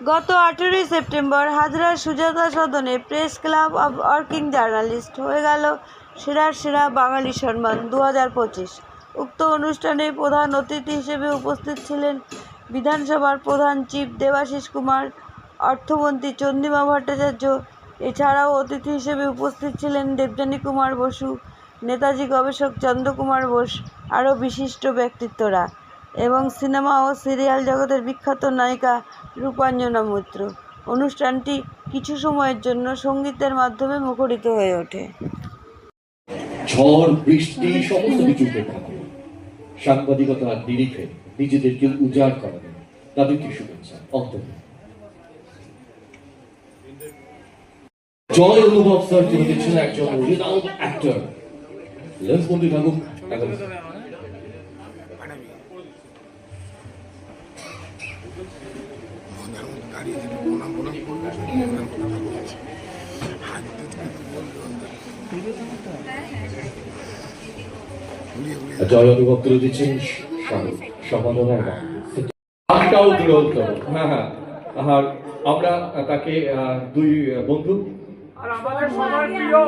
গত আঠেরোই সেপ্টেম্বর হাজরার সুজাতা সদনে press club of working journalist হয়ে গেল সেরার সেরা বাঙালি সম্মান দু হাজার পঁচিশ। উক্ত অনুষ্ঠানে প্রধান অতিথি হিসেবে উপস্থিত ছিলেন বিধানসভার প্রধান চিফ দেবাশিস কুমার, অর্থমন্ত্রী চন্দ্রিমা ভট্টাচার্য, এছাড়াও অতিথি হিসেবে উপস্থিত ছিলেন দেবযানী কুমার বসু, নেতাজি গবেষক চন্দ্রকুমার বোস আরও বিশিষ্ট ব্যক্তিত্বরা। এবং সিনেমা ও সিরিয়াল জগতের বিখ্যাত নায়িকা রূপাঞ্জনা মৈত্র। অনুষ্ঠানটি কিছু সময়ের জন্য সঙ্গীতের মাধ্যমে মুখরিত হয়ে ওঠে। ঝড়, বৃষ্টি, সমস্ত কিছু সাংবাদিকতার নিরিখে নিজেদেরকে উজাড় করাবেন তাদেরকে শুভেচ্ছা? জয় অনুভব স্যার একজন অ্যাক্টর লেন্স জয় দিচ্ছেন দুরন্ত হ্যাঁ হ্যাঁ আর আমরা তাকে দুই বন্ধু আর আমাদের সবার প্রিয়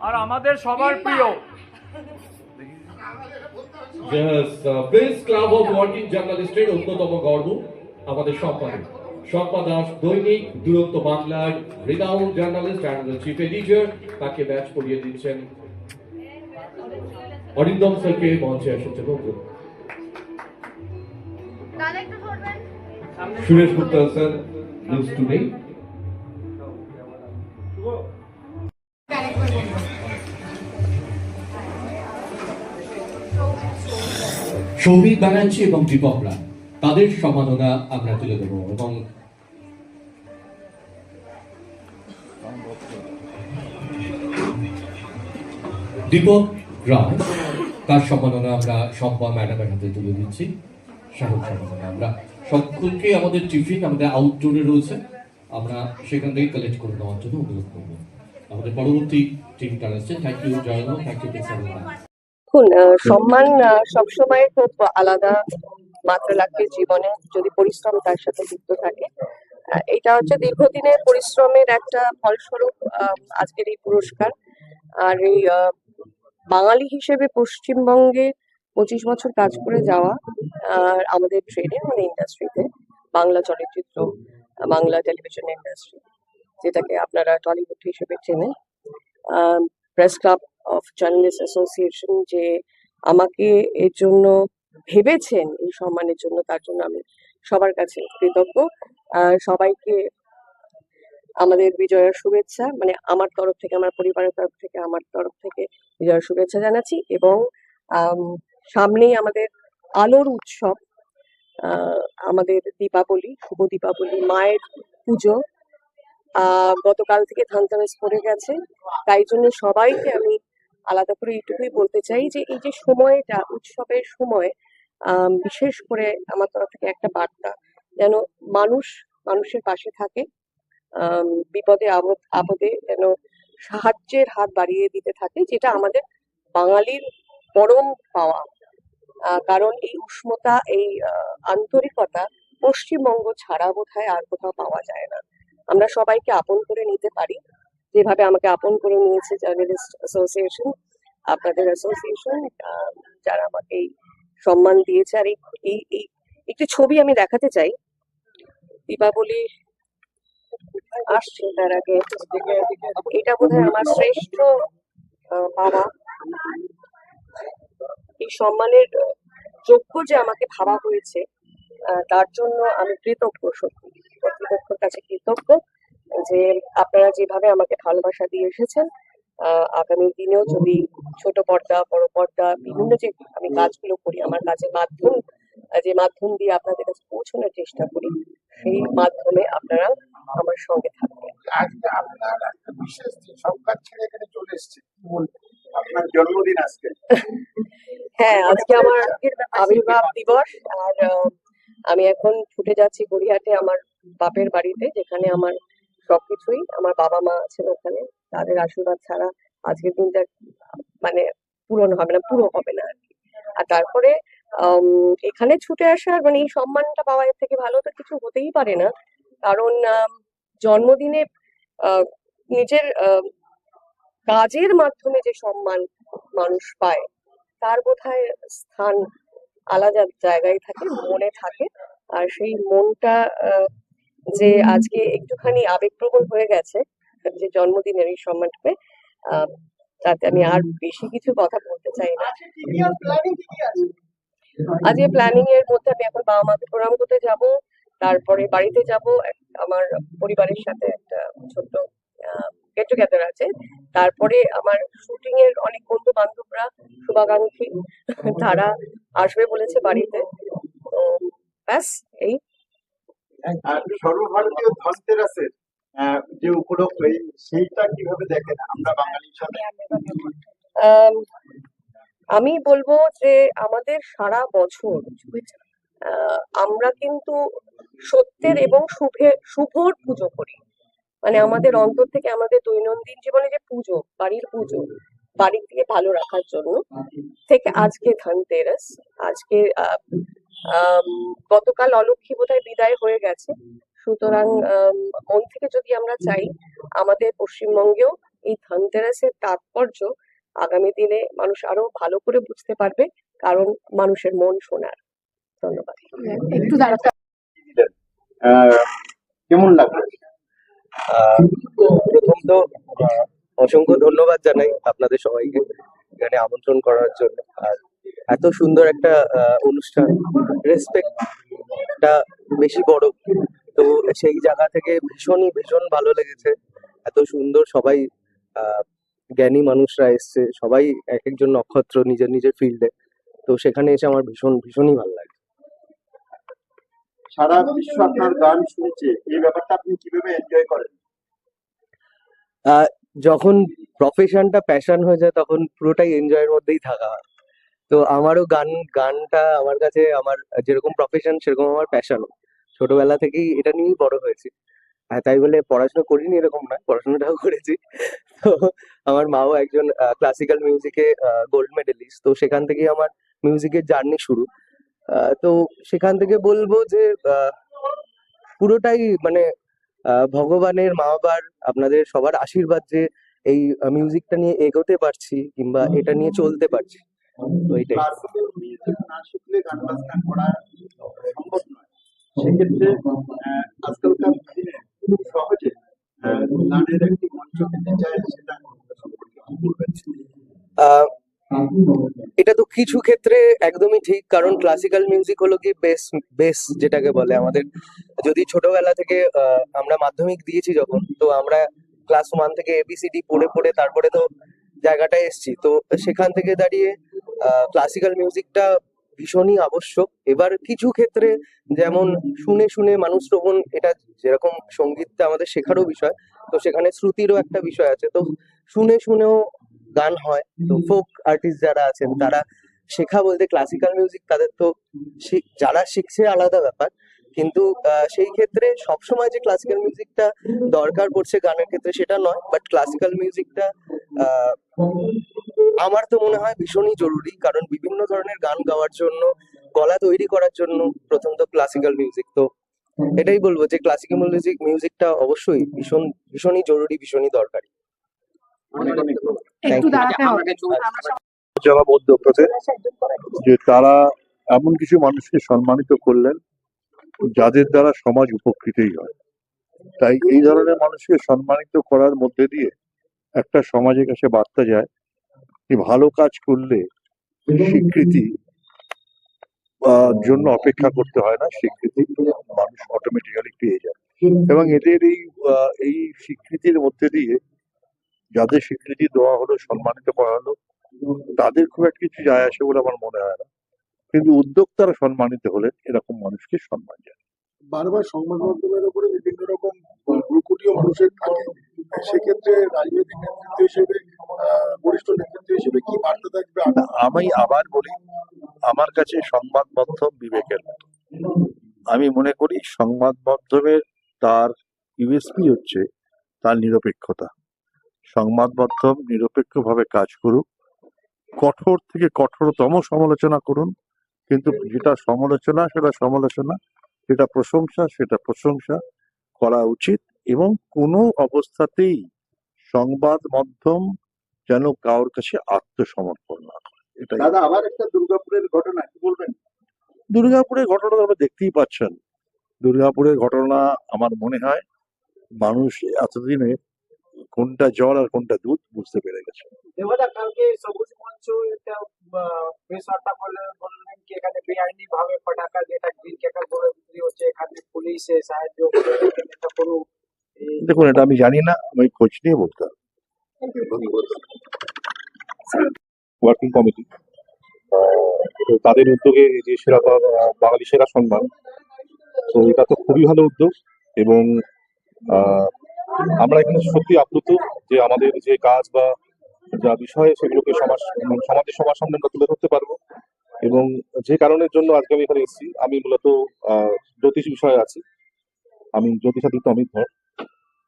আর আমাদের সবার প্রিয় প্রেস ক্লাব অফ ওয়ার্কিং জার্নালিস্টের অন্যতম গর্ব আমাদের সম্পাদক সম্পা দাস দৈনিক দুরন্ত বাংলার renowned journalist and chief editor তাকে ব্যাচ পড়িয়ে দিচ্ছেন অরিন্দম স্যারকে মঞ্চে দাদা একটু ধরবেন। Suresh Gupta sir news today Souvik Banerjee এবং দীপক রায় তাদের সম্মাননা আমরা তুলে দেবো এবং দীপক রায়। তার সম্মাননা আমরা সম্পা ম্যাডামের হাতে তুলে দিচ্ছি। সম্মাননা আমরা সকলকে আমাদের টিফিন, আমাদের আউটডোরে রয়েছে। আমরা সেখান থেকে কালেক্ট করে নেওয়ার জন্য অনুরোধ করব। আমাদের পরবর্তী টিম তারা আসছে thank you Joy thank you দেখুন সম্মান সবসময় খুব আলাদা মাত্রা রাখে জীবনে, যদি পরিশ্রম তার সাথে যুক্ত থাকে। এটা হচ্ছে দীর্ঘদিনের পরিশ্রমের একটা ফলস্বরূপ আজকের এই পুরস্কার। আর এই বাঙালি হিসেবে পশ্চিমবঙ্গে পঁচিশ বছর কাজ করে যাওয়া আর আমাদের ট্রেডে মানে ইন্ডাস্ট্রিতে বাংলা চলচ্চিত্র, বাংলা টেলিভিশন ইন্ডাস্ট্রি যেটাকে আপনারা টলিউড হিসেবে চেনেন। Press club of journalist association যে আমাকে এর জন্য ভেবেছেন, এই সম্মানের জন্য, তার জন্য আমি সবার কাছে কৃতজ্ঞ। আর সবাইকে আমাদের বিজয়ের শুভেচ্ছা মানে আমার তরফ থেকে, আমার পরিবারের তরফ থেকে, আমার তরফ থেকে বিজয়ের শুভেচ্ছা জানাচ্ছি এবং সামনেই আমাদের আলোর উৎসব আমাদের দীপাবলি, শুভ দীপাবলি, মায়ের পুজো গতকাল থেকে ধানতেরাস পড়ে গেছে। তাই জন্য সবাইকে আমি আলাদা করে এইটুকুই বলতে চাই যে, এই যে সময়টা, উৎসবের সময় বিশেষ করে আমার তরফ থেকে একটা বার্তা, যেন মানুষ মানুষের পাশে থাকে বিপদে আপদ যেন সাহায্যের হাত বাড়িয়ে দিতে থাকে, যেটা আমাদের বাঙালির পরম পাওয়া। কারণ এই উষ্ণতা, এই আন্তরিকতা পশ্চিমবঙ্গ ছাড়া বোধহয় আর কোথাও পাওয়া যায় না। আমরা সবাইকে আপন করে নিতে পারি। যেভাবে আমাকে আপন করে নিয়েছে জার্নালিস্ট অ্যাসোসিয়েশন, আপনাদের অ্যাসোসিয়েশন যারা আমাকে এই সম্মান দিয়েছে। আর এই একটি ছবি আমি দেখাতে চাই। দীপাবলি আসছে তার আগে। এটা বোধহয় আমার শ্রেষ্ঠ পাওয়া এই সম্মানের যোগ্য যে আমাকে ভাবা হয়েছে তার জন্য আমি কৃতজ্ঞ সত্যি। কর্তৃপক্ষের কাছে কৃতজ্ঞ যে আপনারা যেভাবে আমাকে ভালোবাসা দিয়ে এসেছেন আগামী দিনেও যদি ছোট পর্দা, বড় পর্দা, বিভিন্ন যে আমি কাজগুলো করি, আমার কাজের মাধ্যম যে মাধ্যম দিয়ে আপনাদের কাছে পৌঁছানোর চেষ্টা করি, সেই মাধ্যমে আপনারা আমার সঙ্গে থাকবেন আজকে আপনার একটা বিশেষ দিন সংবাদ ছেড়ে এখানে চলে এসছে? আপনার জন্মদিন আজকে। হ্যাঁ আজকে আমার আবির্ভাব দিবস আর আমি এখন ছুটে যাচ্ছি গড়িয়াহাটে আমার বাপের বাড়িতে যেখানে আমার সবকিছুই আমার বাবা মা আছেন ওখানে। তাদের আশীর্বাদ ছাড়া আজকের দিনটা মানে পূরণ হবে না পুরো হবে না আর কি। আর তারপরে এখানে ছুটে আসার মানে এই সম্মানটা পাওয়া এর থেকে ভালো তো কিছু হতেই পারে না। কারণ জন্মদিনে নিজের কাজের মাধ্যমে যে সম্মান মানুষ পায় তার বোধহয় স্থান আলাদা জায়গায় থাকে মনে থাকে। আর সেই মনটা যে আজকে একটুখানি আবেগপ্রবণ হয়ে গেছে যে জন্মদিনের এই সম্মানটা পেয়ে, আহ, তাতে আমি আর বেশি কিছু কথা বলতে চাই না। আজকে প্ল্যানিং এর মধ্যে আমি এখন বাবা মাকে প্রণাম করতে যাব। তারপরে বাড়িতে যাব আমার পরিবারের সাথে একটা ছোট্ট গেট টুগেদার আছে। তারপরে আমার শুটিং এর অনেক বন্ধু বান্ধবরা শুভাকাঙ্ক্ষী তারা আসবে বলেছে বাড়িতে। তো ব্যাস এই। সর্বভারতীয় ধনতেরাসের যে উপলক্ষ সেইটা কীভাবে দেখেন আমরা বাঙালি হিসাবে আম, বলব যে আমাদের সারা বছর আমরা কিন্তু সত্যের এবং শুভে শুভর পুজো করি। মানে আমাদের অন্তর থেকে আমাদের দৈনন্দিন জীবনে যে পুজো, বাড়ির পুজো, বাড়ির থেকে ভালো রাখার জন্য, থেকে আজকে ধনতেরাস আজকে গতকাল অলক্ষী বোধহয় বিদায় হয়ে গেছে। সুতরাং মন থেকে যদি আমরা চাই, আমাদের পশ্চিমবঙ্গেও এই ধনতেরাসের তাৎপর্য আগামী দিনে মানুষ আরও ভালো করে বুঝতে পারবে, কারণ মানুষের মন শোনার ধন্যবাদ কেমন লাগল? আহ, প্রথম তো আহ, অসংখ্য ধন্যবাদ জানাই আপনাদের সবাইকে এখানে আমন্ত্রণ করার জন্য। আর এত সুন্দর একটা আহ, অনুষ্ঠান রেসপেক্টটা বেশি বড়। তো সেই জায়গা থেকে ভীষণই ভীষণ ভালো লেগেছে। এত সুন্দর সবাই আহ, জ্ঞানী মানুষরা এসছে। সবাই এক একজন নক্ষত্র নিজের নিজের ফিল্ডে তো সেখানে এসে আমার ভীষণ ভীষণই ভালো লাগে। সারা বিশ্ব আপনার গান শুনেছে এই ব্যাপারটা আপনি কীভাবে এনজয় করেন? আহ, যখন প্রফেশনটা প্যাশন হয়ে যায় তখন পুরোটাই এনজয়ের মধ্যেই থাকা হয়। তো আমারও গান গানটা আমার কাছে আমার যেরকম প্রফেশন সেরকম আমার প্যাশনও ছোটবেলা থেকেই এটা নিয়েই বড় হয়েছি। আর তাই বলে পড়াশোনা করিনি এরকম না পড়াশোনাটাও করেছি। তো আমার মাও একজন ক্লাসিক্যাল মিউজিকে গোল্ড মেডেলিস্ট তো সেখান থেকেই আমার মিউজিকের জার্নি শুরু। তো সেখান থেকে বলব যে পুরোটাই মানে ভগবানের মা বাবার আপনাদের সবার আশীর্বাদ যে এই মিউজিকটা নিয়ে এগোতে পারছি কিংবা এটা নিয়ে চলতে পারছি। তো এইটাই সেক্ষেত্রে আজকালকার দিনে খুব সহজে গানের একটি মঞ্চ পেতে চায় সেটা সম্পর্কে বলবেন। এটা তো কিছু ক্ষেত্রে একদমই ঠিক, কারণ ক্লাসিক্যাল মিউজিক হলো কি বেস বেস যেটাকে বলে আমাদের। যদি ছোটবেলা থেকে আমরা মাধ্যমিক দিয়েছি যখন, তো আমরা ক্লাস ওয়ান থেকে এবিসিডি পড়ে পড়ে তারপরে তো জায়গাটায় এসেছি। তো সেখান থেকে দাঁড়িয়ে ক্লাসিক্যাল মিউজিকটা ভীষণই আবশ্যক। এবার কিছু ক্ষেত্রে যেমন শুনে শুনে মানুষ শ্রবণ এটা যেরকম সঙ্গীতটা আমাদের শেখারও বিষয়, তো সেখানে শ্রুতিরও একটা বিষয় আছে। তো শুনে, শুনেও গান হয়। তো ফোক আর্টিস্ট যারা আছেন তারা শেখা বলতে ক্লাসিক্যাল মিউজিক তাদের তো শিখ- যারা শিখছে আলাদা ব্যাপার। কিন্তু আহ, সেই ক্ষেত্রে সবসময় যে ক্লাসিক্যাল মিউজিকটা দরকার পড়ছে গানের ক্ষেত্রে সেটা নয় বাট ক্লাসিক্যাল মিউজিকটা আমার তো মনে হয় ভীষণই জরুরি। কারণ বিভিন্ন ধরনের গান গাওয়ার জন্য গলা তৈরি করার জন্য প্রথম তো ক্লাসিক্যাল মিউজিক তো এটাই বলব যে ক্লাসিক্যাল মিউজিক মিউজিকটা অবশ্যই ভীষণ ভীষণই জরুরি ভীষণই দরকারি। অনেক অনেক You. যারা মধ্যপ্রদেশ যে তারা এমন কিছু মানুষকে সম্মানিত করলেন যাদের দ্বারা সমাজ উপকৃতই হয়। তাই এই ধরনের মানুষকে সম্মানিত করার মধ্যে দিয়ে একটা সমাজের কাছে বার্তা যায় যে ভালো কাজ করলে স্বীকৃতি আহ, জন্য অপেক্ষা করতে হয় না স্বীকৃতি মানুষ অটোমেটিক্যালি পেয়ে যায়। এবং এদের এই আহ, এই স্বীকৃতির মধ্যে দিয়ে যাদের স্বীকৃতি দেওয়া হলো সম্মানিত করা হলো তাদের খুব একটা কিছু যায় আসে বলে আমার মনে হয় না। কিন্তু উদ্যোক্তারা সম্মানিত হলেন এরকম মানুষকে সম্মান যায় বারবার সংবাদ মাধ্যমের উপরে বিভিন্ন রকম ভ্রুকুটিও মানুষের থাকে। সেক্ষেত্রে রাজনৈতিক নেতৃত্ব হিসেবে বরিষ্ঠ নেতৃত্ব হিসেবে কি বার্তা থাকবে? আমি আবার বলি আমার কাছে সংবাদ মাধ্যম বিবেকের মতো। আমি মনে করি সংবাদ মাধ্যমের তার ইউএসপি হচ্ছে তার নিরপেক্ষতা। সংবাদ মাধ্যম নিরপেক্ষভাবে কাজ করুক কঠোর থেকে কঠোরতম সমালোচনা করুন কিন্তু যেটা সমালোচনা সেটা সমালোচনা যেটা প্রশংসা সেটা প্রশংসা করা উচিত এবং কোনো অবস্থাতেই সংবাদ মাধ্যম যেন কারোর কাছে আত্মসমর্পণ না করে। এটাই। দাদা আবার একটা দুর্গাপুরের ঘটনা কি বলবেন? দুর্গাপুরের ঘটনা তো আপনারা দেখতেই পাচ্ছেন। দুর্গাপুরের ঘটনা আমার মনে হয় মানুষ এতদিনে কোনটা জল আর কোনটা দুধ বুঝতে পেরে গেছে। দেবদা কালকে সবুজ মঞ্চ বললেন কি এখানে বেআইনি ভাবে পটাকা যেটা গ্রিন ক্যাকার বলে বিক্রি হচ্ছে এখানে পুলিশে সাহায্য করে এটা কোনো দেখুন এটা আমি জানি না আমি খোঁজ নিয়ে বলতে হবে। ওয়ার্কিং কমিটি তাদের উদ্যোগে যে সেরা বাঙালি সেরা সম্মান তো এটা তো খুবই ভালো উদ্যোগ এবং আহ, আমরা এখানে সত্যি আপ্লুত যে আমাদের যে কাজ বা যা বিষয়, সেগুলোকে সমাজ মানে সমাজের সবার সামনে আমরা তুলে ধরতে পারব। এবং যে কারণের জন্য আজকে আমি এখানে এসেছি, আমি মূলত জ্যোতিষ বিষয়ে আছি। আমি জ্যোতিষাদিত্য অমিত ধর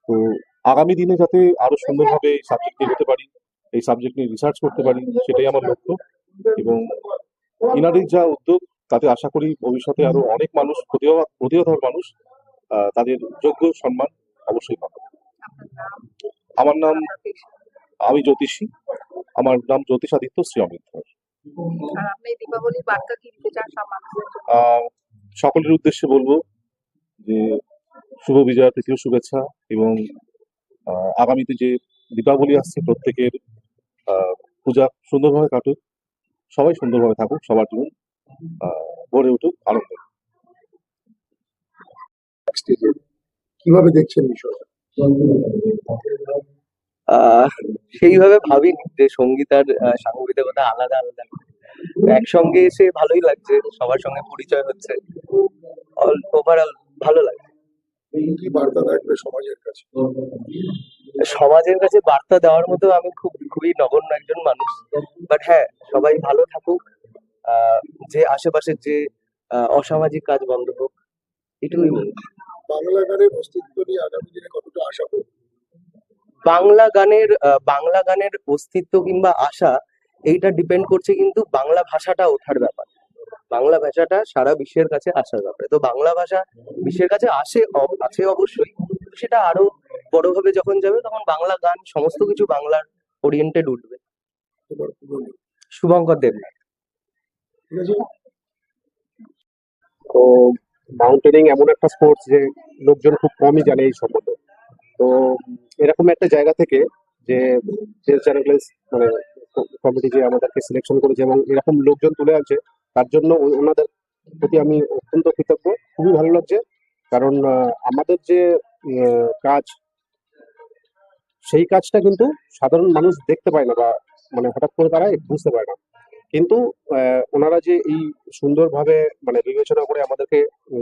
তো আগামী দিনে যাতে আরও সুন্দরভাবে এই সাবজেক্ট নিয়ে এগোতে পারি, এই সাবজেক্ট নিয়ে রিসার্চ করতে পারি, সেটাই আমার লক্ষ্য। এবং ইনাদের যা উদ্যোগ, তাতে আশা করি ভবিষ্যতে আরও অনেক মানুষ প্রতিভা- প্রতিভাধর মানুষ তাদের যোগ্য সম্মান অবশ্যই পাবে। আমার নাম আমি জ্যোতিষী। আমার নাম জ্যোতিষাদিত্য শ্রী অমিত সকলের উদ্দেশ্যে বলব যে শুভ বিজয়া তৃতীয় শুভেচ্ছা এবং আহ, আগামীতে যে দীপাবলি আসছে প্রত্যেকের আহ, পূজা সুন্দরভাবে কাটুক সবাই সুন্দরভাবে থাকুক সবার জীবন আহ, ভরে উঠুক আনন্দ। কীভাবে দেখছেন বিষয়টা? সেইভাবে ভাবিনি যে সংগীত আর সাংবাদিকতা আলাদা আলাদা একসঙ্গে এসে ভালোই লাগছে সবার সঙ্গে পরিচয় হচ্ছে। অল ওভারঅল ভালো লাগছে কি বার্তা রাখবে সমাজের কাছে? সমাজের কাছে বার্তা দেওয়ার মতো আমি খুব খুবই নগণ্য একজন মানুষ। বাট হ্যাঁ সবাই ভালো থাকুক। আহ, যে আশেপাশের যে অসামাজিক কাজ বন্ধ হোক এটুকুই বলব। বাংলা গানের অস্তিত্ব নিয়ে আগামী দিনে কতটা আশা করবে? বাংলা গানের বাংলা গানের অস্তিত্ব কিংবা আশা এইটা ডিপেন্ড করছে কিন্তু বাংলা ভাষাটা ওঠার ব্যাপার। বাংলা ভাষাটা সারা বিশ্বের কাছে আসার ব্যাপারে তো বাংলা ভাষা বিশ্বের কাছে আসে অব- আছে অবশ্যই সেটা আরও বড়ভাবে যখন যাবে তখন বাংলা গান সমস্ত কিছু বাংলার ওরিয়েন্টেড উঠবে। শুভঙ্কর দেবনাথ। তো মাউন্টেনিং এমন একটা স্পোর্টস যে লোকজন খুব কমই জানে এই সম্বন্ধে। তো এরকম একটা জায়গা থেকে যে চেস চ্যানেল মানে কমিটি যে আমাদেরকে সিলেকশন করেছে এবং এরকম লোকজন তুলে আনছে, তার জন্য ওনাদের প্রতি আমি অত্যন্ত কৃতজ্ঞ। খুবই ভালো লাগছে, কারণ আমাদের যে কাজ, সেই কাজটা কিন্তু সাধারণ মানুষ দেখতে পায় না বা মানে হঠাৎ করে তারা বুঝতে পারে না। কিন্তু আহ, ওনারা যে এই সুন্দরভাবে মানে বিবেচনা করে আমাদেরকে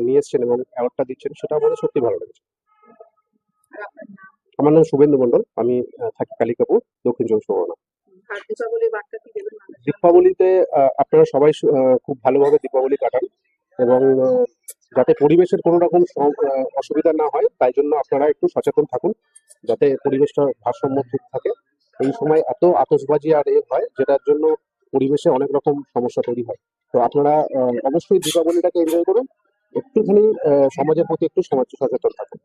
নিয়ে এসছেন এবং অ্যাওয়ার্ডটা দিচ্ছেন সেটা আমাদের সত্যি ভালো লেগেছে। আমার নাম শুভেন্দু মন্ডল আমি থাকি কালিকাপুর দক্ষিণ চব্বিশ পরগনা? দীপাবলিতে আপনারা সবাই খুব ভালোভাবে দীপাবলি কাটান এবং যাতে পরিবেশের কোনো রকম অসুবিধা না হয় তাই জন্য আপনারা একটু সচেতন থাকুন যাতে পরিবেশটা ভারসাম্য ঠিক থাকে। এই সময় এত আতশবাজি আর এ হয় যেটার জন্য পরিবেশে অনেক রকম সমস্যা তৈরি হয়। তো আপনারা অবশ্যই দীপাবলিটাকে এনজয় করুন। একটুখানি সমাজের প্রতি একটু সমাজ সচেতন থাকুন।